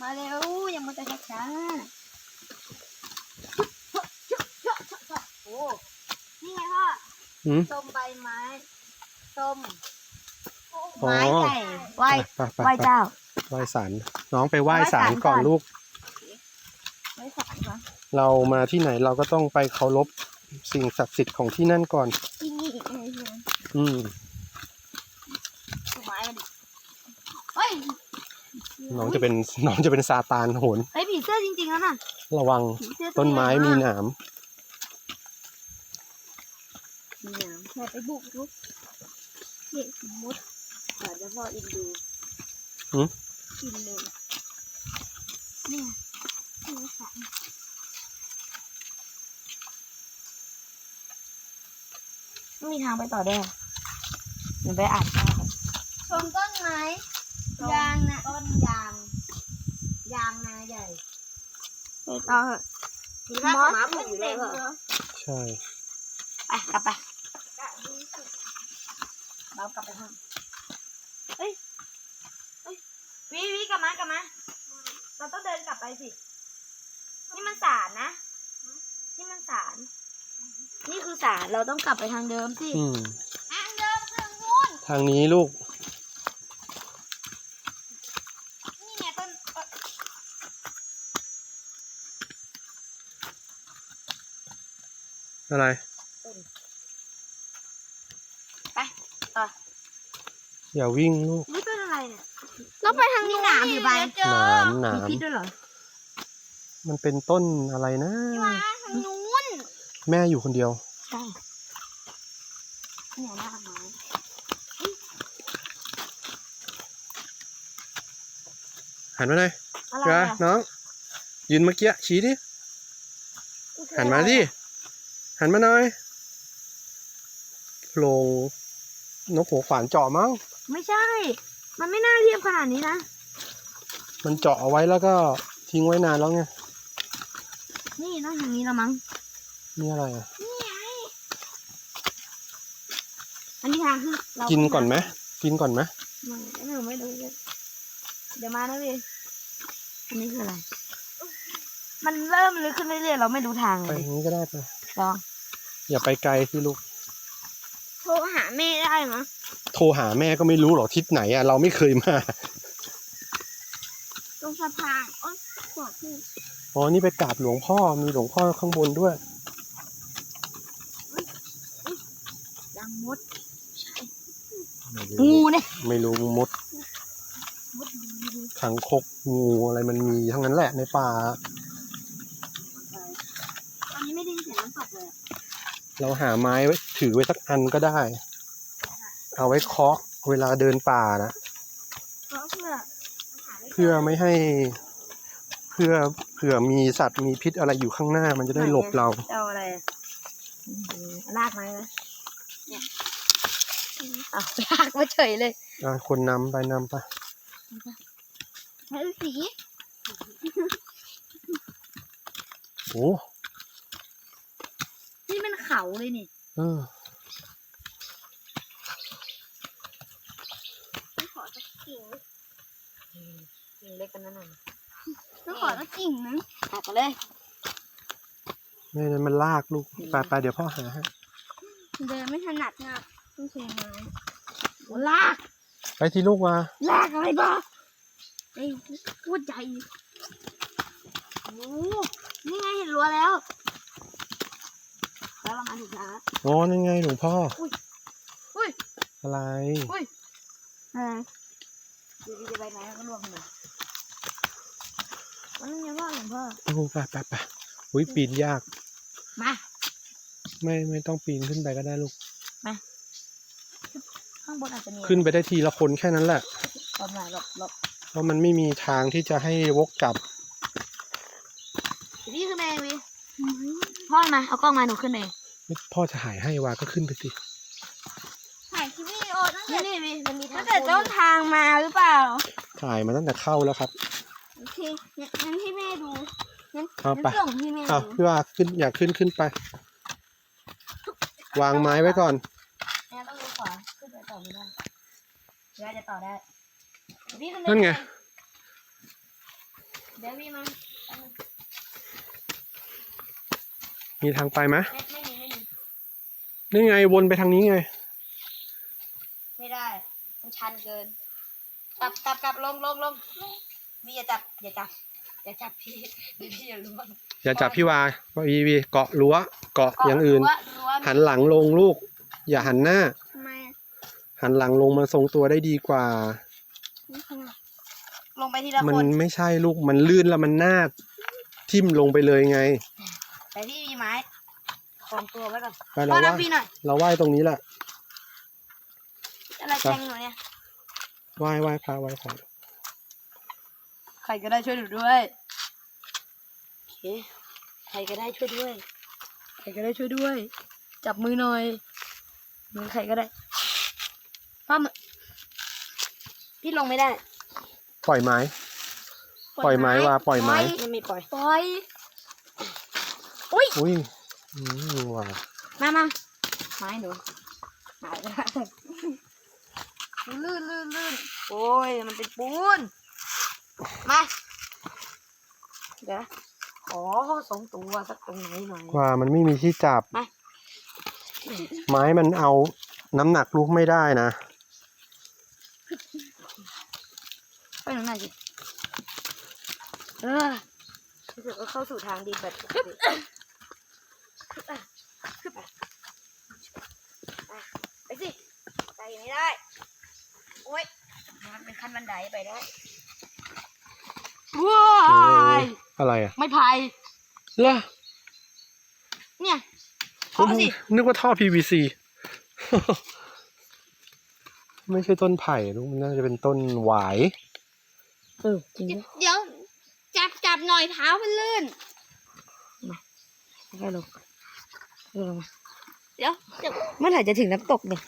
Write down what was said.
มาเร็วอย่ามาแต่ช้าโอ้นี่ไงพ่อหืมส้มใบไม้ส้มอ๋อไม้ใหญ่ไหวไปไปไหวไปเจ้า ไหว้ศาลน้องไปไหว้ไหว้ศาศาลลก่อนก่อนลูก ไหวสารวะเรามาที่ไหนเราก็ต้องไปเคารพสิ่งศักดิ์สิทธิ์ของที่นั่นก่อน ที่นี่เองใช่ไหมอืมต้นไม้มันเฮ้ย น้องจะเป็นน้องจะเป็นซาตานโหนเฮ้ยผีเสื้อจริงๆแล้วน่ะระวังผีเสื้อต้นไม้มีหนามมีหนามแค่ไปบุกลุกเด็กมดเดี๋ยวจะพ่ออินดูหืมกินเลยเนี่ยนี่ค่ะไม่มีทางไปต่อได้หนูไปอ่านข้าวก่อนชมต้นไม้ ยางนะต้นยาง ยางนาใหญ่ไปต่อเถอะมอสมันเต็มเลยใช่ไปกลับไปเรากลับไปห้องเฮ้ยเฮ้ยวิวิกลับมากลับมาเราต้องเดินกลับไปสิ นี่มันศาลนะ นี่มันศาล นี่คือศาลเราต้องกลับไปทางเดิมสิอืมทางเดิมทางนู้นทางนี้ลูก นี่ไงต้นเอ่อ อะไรไปต่ออย่าวิ่งลูกนี่ต้นอะไรเนี่ยเราไปทางนี้หนามหรือใบหนามหนามีมพิษด้วยเหรอมันเป็นต้นอะไรนะทางนู้นแม่อยู่คนเดียวใช่เนี่ยหน้าไม้หันมาหน่อยอะไรเดี๋ยวอะน้องยืนเมื่อกี้ชี้ดิหันมาดิ หันมาหน่อยโพรงนกหัวขวานเจาะมั้ง ไม่ใช่ มันไม่น่าเรียบขนาดนี้นะ มันเจาะเอาไว้แล้วก็ทิ้งไว้นานแล้วไง นี่ต้องทางนี้แล้วมั้ง นี่อะไรอะอันนี้ทางคือเรากินก่อนไหมกินก่อนไหมไม่ไม่รู้ไม่รู้เลยเดี๋ยวมานะพี่อันนี้คืออะไร มันเริ่มลึกขึ้นเรื่อยๆเราไม่รู้ทางไปเลย อย่างนี้ก็ได้ไป ลอง อย่าไปไกลสิลูก โทรหาแม่ได้มั้ยโทรหาแม่ก็ไม่รู้หรอกทิศไหนอะเราไม่เคยมา ตรงสะพานโอ๊ยขวบพี่อ๋อ นี่ไปกราบหลวงพ่อ มีหลวงพ่อข้างบนด้วย ดังมดไม่งูรู้เนี่ยไม่รู้มดขังคกงูอะไรมันมีทั้งนั้นแหละในป่า ตอนนี้ ไม่ได้ยินเสียงน้ำตกเลยอะเราหาไม้ไว้ถือไว้สักอันก็ได้ เอาไว้เคาะเวลาเดินป่านะเพราะเพื่อเพื่อไม่ให้ เพื่อเผื่อมีสัตว์มีพิษอะไรอยู่ข้างหน้า มันจะได้หลบเรา เอาอะไรอะอืมลากไม้ไหมเนี่ยเอาลากมาเฉยเลยอะคนนำไปนำไปเฮ้ยสีโอ้นี่มัน เขาเลยนี่เออต้องขอสักกิ่งกิ่งเล็กกันนั่นน่ะต้องขอสักกิ่งนึงหักไปเลยไม่งั้นมันลากลูกไปไปเดี๋ยวพ่อหาให้เดินไม่ถนัดนะต้องใช้ไม้โอ้ลาก ไปที่ลูกมาลากอะไรบ้าไอ้พูดใหญ่โอ้นี่ไงเห็นรั้วแล้วแล้วเรา มาถูกทางแล้วอ๋อนั่นไงหลวงพ่อ อุ้ยอะไรอะไรอยู่ดีๆใบไม้มันก็ร่วงขึ้นมาวันนี้พ่อหลวงพ่อโอ้ไปไปไปอุ้ยปีนยาก มา ไม่ไม่ต้องปีนขึ้นไปก็ได้ลูกข้างบนอาจจะมีขึ้นไปได้ทีละคนแค่นั้นแหละตอนไหนหลบหลบเพราะมันไม่มีทางที่จะให้วกกลับพี่ขึ้นมาเองพี่พ่อมา เอากล้องมาหนูขึ้นเอง พ่อจะหายให้วาก็ขึ้นไปสิถ่ายคลิปวิดีโอตั้งนี่แต่นี่พี่มันมีทาตั้งงแต่ต้นทางมาหรือเปล่า ถ่ายมาตั้งแต่เข้าแล้วครับ โอเคงั้นงั้นให้แม่ดูงั้นเอาไปงั้นส่งให้แม่อ้าวดูพี่ว่าขึ้นอยากขึ้นขึ้นไป วางไม้ไว้ก่อน แม่ต้องดูขวาขึ้นไปต่อไม่ได้เดี๋ยวจะต่อได้เดี๋ยวพี่ขึ้นนั่นไงเเดี๋ยวพี่มามีทางไปไหมไม่ไม่มีไม่มี นี่ไงวนไปทางนี้ไง ไม่ได้ มันชันเกินกลับกลับกลับลงลงลงพี่อย่าจับอย่าจับอย่าจับพี่เดี๋ยวพี่อย่าล่วงอย่าจับพี่วาวีวีเกาะรั้วเกาะอย่างอื่น รั้วรั้วหันหลังลงลูก อย่าหันหน้า ทำไมอะหันหลังลงมาทรงตัวได้ดีกว่านี่ขนาดลงไปทีละมันคนไม่ใช่ลูกมันลื่นแล้วมันหน้าทิ่มลงไปเลยไง แต่พี่มีไม้ ของตัวไว้ก่อนไปพ่เราอว่ารับพี่หน่อยเราไหว้ตรงนี้แหละอะไรแทงหนูเนี่ยไหว้ไหว้พระไหว้พระใครก็ได้ช่วยหนูด้วยโอเคใครก็ได้ช่วยด้วย ใครก็ได้ช่วยด้วย จับมือหน่อยมือใครก็ได้พ่อมือพี่ลงไม่ได้ปล่อยไม้ ปล่อยไม้วาปล่อยไม้มันมีปล่อย ปล่อย อุ้ยอื มว่ะมามาไม้หนูหายไปแล้วลื่นลื่นลื่นโอ้ย มันเป็นปูน มา เดี๋ยวขอสองตัวสักตรงไหนหน่อย ว่ามันไม่มีที่จับ มา ไม้มันเอาน้ำหนักลูกไม่ได้นะ ไปหนูหน่อยสิเออรู้สึกว่าเข้าสู่ทางดีแบบปกติ ขึ้นไปขึ้นไปไปไปสิไปไม่ได้ โอ๊ยมันเป็นขั้นบันไดไปได้ว้าโอ้ยยอะไรอะไม่พายเหรอเนี่ยเคาะสินึกว่าท่อ PVC ไม่ใช่ต้นไผ่ลูกมันน่าจะเป็นต้นหวายเออจริงเดี๋ยวจับจับหน่อยเท้ามันลื่นค่อยลง ค่อยลงมา เดี๋ยวเดี๋ยวเมื่อไหร่จะถึงน้ำตกเนี่ย